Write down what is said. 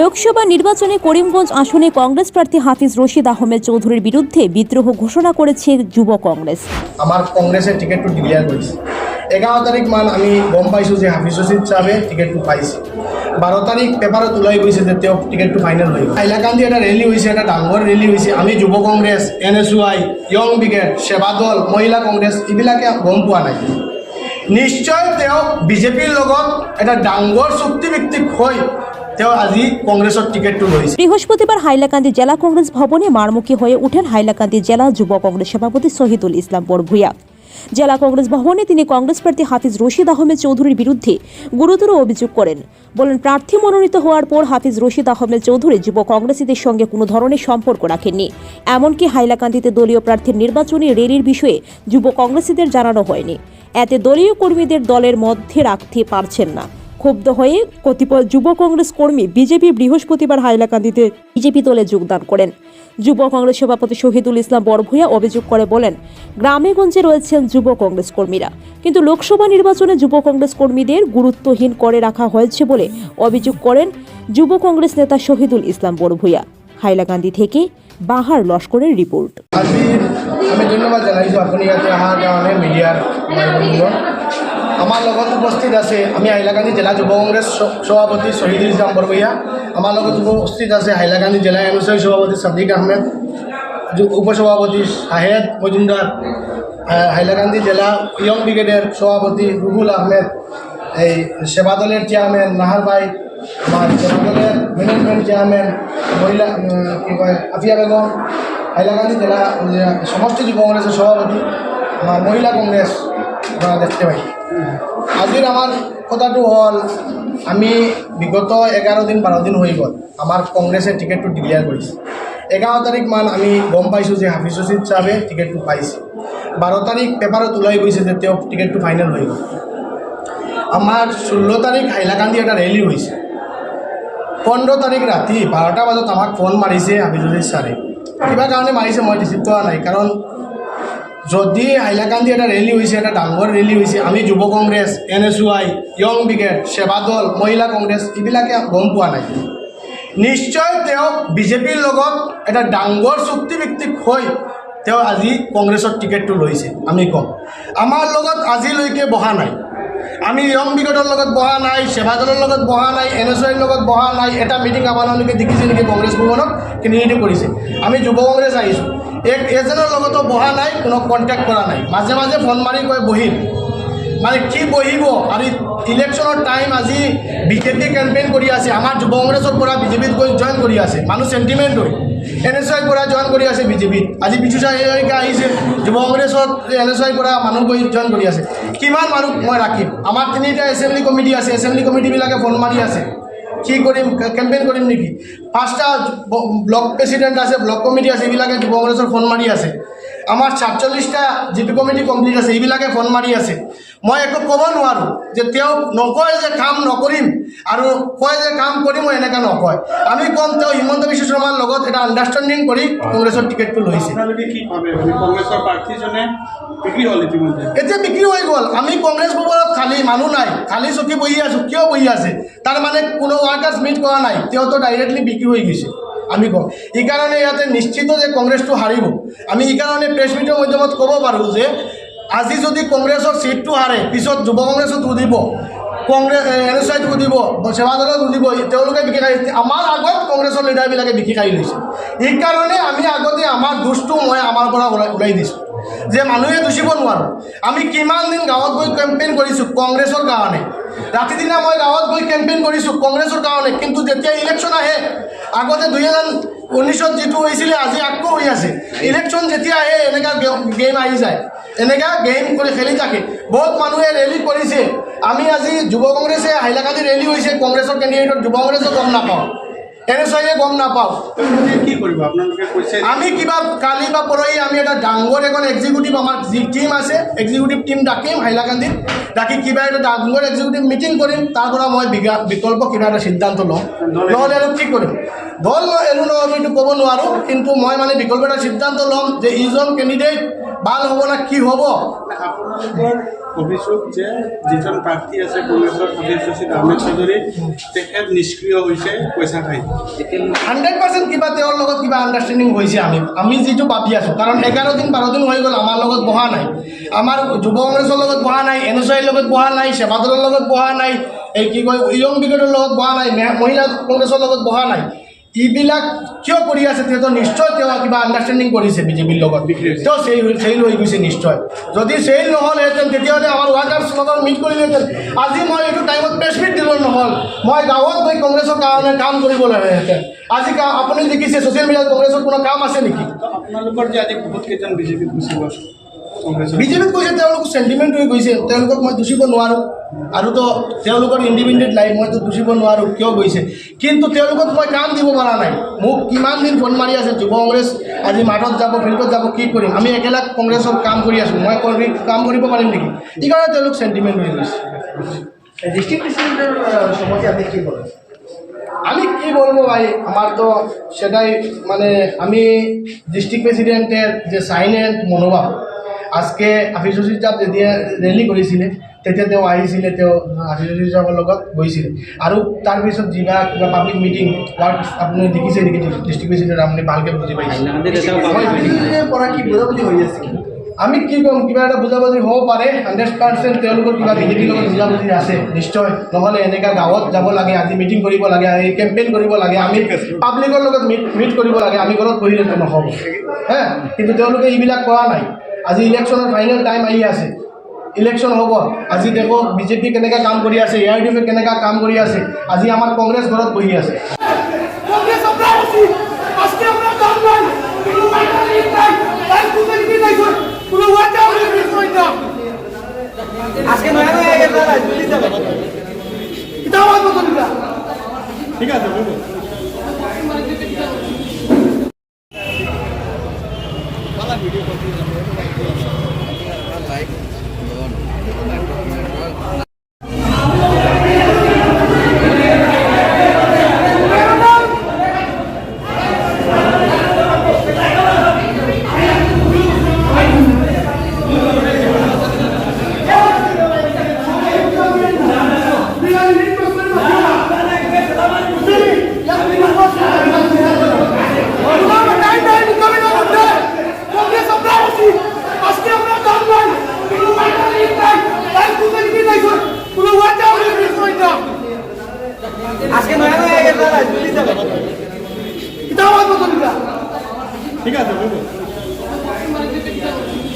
লোকসভা নির্বাচনে করিমগঞ্জ আসনে কংগ্রেস প্রার্থী হাফিজ রশিদ আহমেদ চৌধুরীর বিরুদ্ধে বিদ্রোহ ঘোষণা করেছে যুব কংগ্রেস। আমার কংগ্রেসের টিকেটটো ডিক্লেয়াৰ কৰিছে এঘাৰ তাৰিখ মান আমি গম পাইছোঁ যে হাফিজ ৰচিদ চাহাবে টিকেটটো পাইছে। বাৰ তাৰিখ পেপাৰত ওলাই গৈছে যে তেওঁ টিকেটটো ফাইনেল হৈ গ'ল হাইলাকান্দি এটা ৰেলী হৈছে এটা ডাঙৰ ৰেলী হৈছে আমি যুৱ Congress N S Y young brigade সেৱা দল, মহিলা কংগ্ৰেছ এইবিলাকে গম পোৱা নাই। নিশ্চয় তেওঁ বিজেপিৰ লগত এটা ডাঙৰ চুক্তিভিত্তিক হৈ বৃহস্পতিবার হাইলাকান্দি জেলা কংগ্রেস ভবনে মারমুখী হয়ে ওঠেন হাইলাকান্দি জেলা যুব কংগ্রেস সভাপতি শহীদুল ইসলাম বরভুইয়া জেলা কংগ্রেস ভবনে তিনি কংগ্রেস প্রার্থী হাফিজ রশিদ আহমেদ চৌধুরীর বিরুদ্ধে গুরুতর অভিযোগ করেন। বলেন, প্রার্থী মনোনীত হওয়ার পর হাফিজ রশিদ আহমেদ চৌধুরী যুব কংগ্রেসীদের সঙ্গে কোনো ধরনের সম্পর্ক রাখেননি। এমনকি হাইলাকান্দিতে দলীয় প্রার্থীর নির্বাচনী রেলির বিষয়ে যুব কংগ্রেসীদের জানানো হয়নি। এতে দলীয় কর্মীদের দলের মধ্যে রাখতে পারছেন না। ক্ষুব্ধ হয়ে কতিপয় যুব কংগ্রেস কর্মী বিজেপি বৃহস্পতিবার হাইলাকান্দিতে বিজেপি দলে যোগদান করেন। যুব কংগ্রেস সভাপতি শহীদুল ইসলাম বড়ভূয়া অভিযোগ করে বলেন গ্রামেগঞ্জে রয়েছেন যুব কংগ্রেস কর্মীরা, কিন্তু লোকসভা নির্বাচনে যুব কংগ্রেস কর্মীদের গুরুত্বহীন করে রাখা হয়েছে বলে অভিযোগ করেন যুব কংগ্রেস নেতা শহীদুল ইসলাম বড়ভূয়া হাইলাকান্দি থেকে বাহার লস্করের রিপোর্ট। আমি ধন্যবাদ জনাইছোঁ আপুনি ইয়াতে অহাৰ কাৰণে মিডিয়াৰ আমাৰ লগত উপস্থিত আছে, আমি হাইলাকান্দি জিলা যুৱ কংগ্ৰেছ সভাপতি শ্বহীদুল ইছলাম বৰবৈয়া আমাৰ লগত উপস্থিত আছে হাইলাকান্দি জিলা এছ সভাপতি ছাদিক আহমেদ উপসভাপতি শাহেদ মজুমদার হাইলাকান্দি জেলা ইয়ং ব্রিগেডের সভাপতি রুহুল আহমেদ, এই সেবা দলের চেয়ারম্যান নাহার ভাই আমার সেবা দলের ম্যানেজমেন্ট চেয়ারম্যান মহিলা আফিয়া বেগম, হাইলাকান্দি জেলা সমষ্টি যুব কংগ্রেসের সভাপতি আমার মহিলা কংগ্রেস আপনারা দেখতে পাই। আজির আমার কথাটো হ'ল, আমি বিগত এগারো দিন বারো দিন হয়ে গ'ল আমার কংগ্রেসের টিকেটটো ডিক্লেয়ার কৰিছে। এগারো তারিখ মান আমি গম পাইছোঁ যে হাফিজ ৰচিদ চাহাবে টিকেটটো পাইছে। বাৰ তাৰিখ পেপাৰত ওলাই গৈছে যে তেওঁ টিকেটটো ফাইনেল হৈ গ'ল। আমাৰ ষোল্ল তাৰিখ হাইলাকান্দি এটা ৰেলী হৈছে। পোন্ধৰ তাৰিখ ৰাতি বাৰটা বজাত আমাক ফোন মাৰিছে হাফিজ ৰচিদ ছাৰে কিবা কাৰণে মাৰিছে মই ৰিচিভ কৰা নাই, কাৰণ যদি হাইলাকান্দি এটা ৰেলী হৈছে, এটা ডাঙৰ ৰেলী হৈছে, আমি যুৱ Congress N S Y young brigade সেৱা দল, মহিলা কংগ্ৰেছ, এইবিলাকে গম পোৱা নাই। নিশ্চয় তেওঁ বিজেপিৰ লগত এটা ডাঙৰ চুক্তিভিত্তিক হৈ তেওঁ আজি কংগ্ৰেছৰ টিকেটটো লৈছে, আমি কম। আমাৰ লগত আজিলৈকে বহা নাই। আমি য়ং ব্ৰিগেডৰ লগত বহা নাই, সেৱা দলৰ লগত বহা নাই এন এছ ৱাইৰ লগত বহা নাই, এটা মিটিং আপোনালোকে দেখিছে নেকি কংগ্ৰেছ ভৱনত, কিন্তু কৰিছে। আমি যুৱ কংগ্ৰেছ আহিছোঁ। এক এজনৰ লগতো বহা নাই, কোনো কণ্টেক্ট কৰা নাই। মাজে মাজে ফোন মাৰি কয় বহিম মানে কি বহিব? আৰু ইলেকশ্যনৰ টাইম আজি বিজেপি কেম্পেইন কৰি আছে, আমাৰ যুৱ কংগ্ৰেছৰ পৰা বিজেপিত গৈ জইন কৰি আছে। মানুহ চেণ্টিমেণ্ট হৈ। এন এছ ৱাইৰ পৰা জইন কৰি আছে বিজেপিত আজি বিজু চাহিকে আহিছে, যুৱ কংগ্ৰেছত এন এছ ৱাইৰ পৰা মানুহ গৈ জইন কৰি আছে। কিমান মানুহ মই ৰাখিম? আমাৰ তিনিটা এছেম্বলি কমিটি আছে এছেম্বলি কমিটিবিলাকে ফোন মাৰি আছে। কি কৰিম কেম্পেইন কৰিম নেকি? পাঁচটা ব্লক প্ৰেচিডেণ্ট আছে ব্লক কমিটি আছে, এইবিলাকে কংগ্ৰেছৰ ফোন মাৰি আছে। আমাৰ সাতচল্লিছটা জি পি কমিটি কমপ্লিট আছে এইবিলাকে ফোন মাৰি আছে। মই একো ক'ব নোৱাৰোঁ যে তেওঁ নকয় যে কাম নকৰিম আৰু কয় যে কাম কৰিম মই এনেকৈ নকয়। আমি ক'ম তেওঁ হিমন্ত বিশ্ব শৰ্মাৰ লগত এটা আণ্ডাৰষ্টেণ্ডিং কৰি কংগ্ৰেছৰ টিকেটটো লৈছে। মানে এতিয়া বিক্ৰী হৈ গ'ল। আমি কংগ্ৰেছ ভৱনত খালী মানুহ নাই খালী চকী বহি আছোঁ কিয় বহি আছে? তাৰ মানে কোনো ৱাৰ্কাৰ্ছ মিট কৰা নাই। তেওঁতো ডাইৰেক্টলি বিক্ৰী হৈ গৈছে। আমি কওঁ কারণে ইয়াতে নিশ্চিত যে কংগ্ৰেছটো হাৰিব। আমি সেইকাৰণে প্ৰেছ মিটৰ মাধ্যমত ক'ব পাৰোঁ যে, আজি যদি কংগ্ৰেছৰ চিটটো হাৰে, পিছত যুৱ কংগ্ৰেছত উঠিব কংগ্ৰেছ এন এছ আইত সুধিব সেৱা দলত উঠিব তেওঁলোকে বিক্ৰী খাই, আমাৰ আগত কংগ্ৰেছৰ লিডাৰবিলাকে বিক্ৰী খাই লৈছে। আমি আগতে আমাৰ দোষটো মই আমাৰ পৰা ওলাই ওলাই দিছোঁ। যে মানুহে দুচিব নোৱাৰোঁ। আমি কিমান দিন গাঁৱত গৈ কেম্পেইন কৰিছোঁ কংগ্ৰেছৰ কাৰণে। ৰাতি দিনা মই গাঁৱত গৈ কেম্পেইন কৰিছোঁ কংগ্ৰেছৰ কাৰণে, কিন্তু যেতিয়া ইলেকশ্যন আহে, আগতে দুহেজাৰ ঊনৈছত যিটো হৈছিলে, আজি আকৌ হৈ আছে। ইলেকশ্যন যেতিয়া আহে এনেকুৱা গেম আহি যায়। এনেকুৱা গেম কৰি খেলি থাকে। বহুত মানুহে ৰেলী কৰিছে। আমি আজি যুৱ কংগ্ৰেছে হাইলাকান্দি ৰেলী হৈছে, কংগ্ৰেছৰ কেণ্ডিডেটত যুৱ কংগ্ৰেছে গম নাপাওঁ। এন এছ গম নাপাওঁ আপোনালোকে কি কৰিব আপোনালোকে কৈছে আমি কিবা কালি বা পৰহি আমি এটা ডাঙৰ এখন এক্সিকিউটিভ আমাৰ যি টিম আছে এক্সিকিউটিভ টিম ডাকিম হাইলাকান্দিত ডাকি কিবা এটা ডাঙৰ এক্সিকিউটিভ মিটিং কৰিম তাৰ পৰা মই বিকল্প কিবা এটা সিদ্ধান্ত ল'ম নহ'লে আৰু কি কৰিম? দল এৰো নহ'ব এইটো ক'ব নোৱাৰোঁ কিন্তু মই মানে বিকল্প এটা সিদ্ধান্ত ল'ম যে ইজন কেণ্ডিডেট ভালো হ'ব না কি হ'ব? অভিযোগ যে যিজন প্ৰাৰ্থী আছে আহমেদ চৌধুৰী তেখেত নিষ্ক্ৰিয় হৈছে পইচা খাই হাণ্ড্ৰেড পাৰ্চেণ্ট কিবা তেওঁৰ লগত কিবা আণ্ডাৰষ্টেণ্ডিং হৈছে আমি। আমি যিটো ভাবি আছোঁ কাৰণ এঘাৰ দিন বাৰ দিন হৈ গ'ল আমাৰ লগত বহা নাই। আমাৰ যুৱ কংগ্ৰেছৰ লগত বহা নাই এন এছ আইৰ লগত বহা নাই সেৱা দলৰ লগত বহা নাই এই কি কয় ইয়ং ব্ৰিগেডৰ লগত বহা নাই মহিলা কংগ্ৰেছৰ লগত বহা নাই। এইবিলাক কিয় কৰি আছে তেতিয়াতো নিশ্চয় তেওঁ কিবা আণ্ডাৰষ্টেণ্ডিং কৰিছে বিজেপিৰ লগত। তেওঁ চেই চেইল হৈ গৈছে নিশ্চয়। যদি চেইল নহ'লহেঁতেন তেতিয়াহ'লে আমাৰ ৱাৰ্কাৰ্ছ লগত মিট কৰিলেহেঁতেন। আজি মই এইটো টাইমত প্ৰেছ মিট দিলোঁ নহ'ল। মই গাঁৱত গৈ কংগ্ৰেছৰ কাৰণে কাম কৰিব লাগেহেঁতেন আজি আপুনি দেখিছে ছ'চিয়েল মিডিয়াত কংগ্ৰেছৰ কোনো কাম আছে নেকি? আপোনালোকৰ যে আজি বহুত কেইজন বিজেপিত গুচি গ'ল। বিজেপিত গৈছে তেওঁলোক চেণ্টিমেণ্ট হৈ গৈছে। তেওঁলোকক মই দুচিব নোৱাৰোঁ। আৰুতো তেওঁলোকৰ ইণ্ডিপেণ্ডেণ্ট লাইফ মইতো দুচিব নোৱাৰোঁ কিয় গৈছে? কিন্তু তেওঁলোকক মই কাম দিব পৰা নাই। মোক কিমান দিন ফোন মাৰি আছে যুৱ কংগ্ৰেছ আজি মাঠত যাব ফিল্ডত যাব কি কৰিম? আমি একেলগে কংগ্ৰেছত কাম কৰি আছোঁ। মই কৰি কাম কৰিব পাৰিম নেকি? সেইকাৰণে তেওঁলোক চেণ্টিমেণ্ট হৈ গৈছে। ডিস্ট্রিক্ট প্রেসিডেন্টের সম্মতি আপনি কি বলেন আমি কি বলব ভাই আমার তো সেটাই মানে আমি ডিস্ট্রিক্ট প্রেসিডেন্টের যে সাইলেন্ট মনোভাব আজকে আফিস রশিদ যেতিয়া ৰেলী কৰিছিলে তেতিয়া তেওঁ আহিছিলে তেওঁ আফিস রশিদ লগত গৈছিলে। আৰু তাৰপিছত যিবা কিবা পাব্লিক মিটিং হোৱাত আপুনি দেখিছে নেকি ডিষ্ট্ৰিক্ট আপুনি ভালকৈ বুজি পাইছে? প্রেসিডেন্টের কি হয়ে। যাচ্ছে কি আমি কি ক'ম কিবা এটা বুজাবুজি হ'ব পাৰে হাণ্ড্ৰেড পাৰ্চেণ্ট তেওঁলোকৰ কিবা বিজেপিৰ লগত বুজাবুজি আছে নিশ্চয়। নহ'লে এনেকুৱা গাঁৱত যাব লাগে আজি মিটিং কৰিব লাগে এই কেম্পেইন কৰিব লাগে আমি পাব্লিকৰ লগত মিট মিট কৰিব লাগে আমি ঘৰত বহিলেতো নহ'ব। হে? কিন্তু তেওঁলোকে এইবিলাক কৰা নাই। আজি ইলেকশ্যনৰ ফাইনেল টাইম আহি আছে। ইলেকশ্যন হ'ব। আজি দেখক বিজেপি কেনেকৈ কাম কৰি আছে এ আই ডি এফে কেনেকৈ কাম কৰি আছে। আজি আমাৰ কংগ্ৰেছ ঘৰত বহি আছে। ঠিক আছে